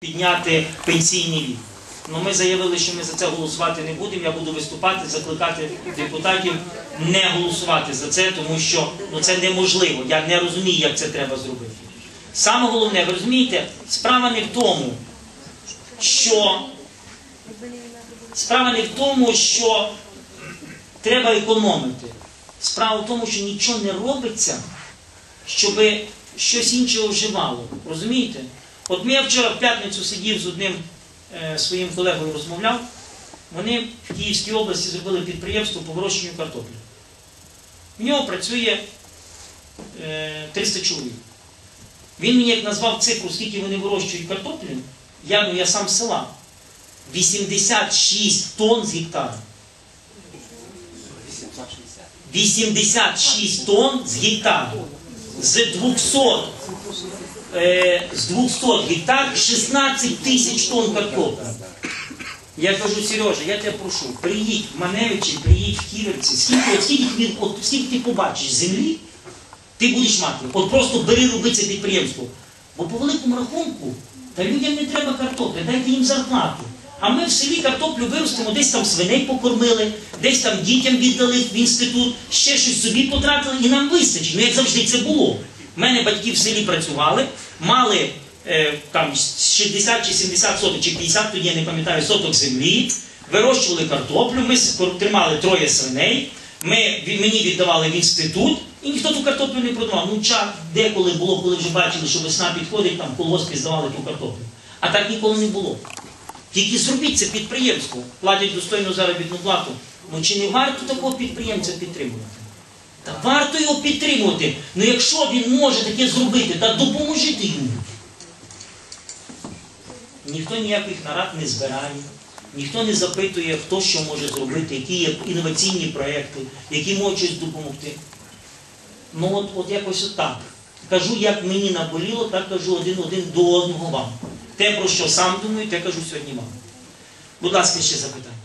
підняти пенсійний вік. Ну, ми заявили, що ми за це голосувати не будемо. Я буду виступати, закликати депутатів не голосувати за це, тому що ну, це неможливо. Я не розумію, як це треба зробити. Саме головне, ви розумієте, справа не в тому, що справа не в тому, що треба економити. Справа в тому, що нічого не робиться, щоб щось інше вживало. Розумієте? От ми я вчора в п'ятницю сидів з одним е, своїм колегою розмовляв. Вони в Київській області зробили підприємство по вирощенню картоплі. В нього працює е, 300 чоловік. Він мені як назвав цифру, скільки вони вирощують картоплі, я, ну, я сам з села. 86 тонн з гектара. 86 тонн з гектара. З 200, е, з 200 гектар 16 тисяч тонн картоплі. Я кажу, Сережа, я тебе прошу, приїдь в Маневичі, приїдь в Ківерці, скільки, от скільки, тобі- от скільки ти побачиш землі, ти будеш мати. От просто бери роби це підприємство. Бо по великому рахунку, та людям не треба картоплі, дайте їм зарплату. А ми в селі картоплю виростимо, десь там свиней покормили, десь там дітям віддали в інститут, ще щось собі потратили, і нам вистачить. Ну як завжди це було. У мене батьки в селі працювали, мали е, там 60 чи 70 соток, чи 50, тоді я не пам'ятаю, соток землі, вирощували картоплю, ми тримали троє свиней, ми, мені віддавали в інститут, і ніхто ту картоплю не продавав. Ну, ча, деколи було, коли вже бачили, що весна підходить, там колгоспи здавали ту картоплю. А так ніколи не було. Тільки зробіть це підприємство, платять достойну заробітну плату. Ну чи не варто такого підприємця підтримувати? Варто його підтримувати. Ну якщо він може таке зробити, та допоможіть йому. Ніхто ніяких нарад не збирає, ніхто не запитує, хто що може зробити, які є інноваційні проекти, які можуть щось допомогти. Ну от, от якось отак. Кажу, як мені наболіло, так кажу один-один до одного вам. Те, про що сам думаю, те кажу сьогодні вам. Будь ласка, ще запитання.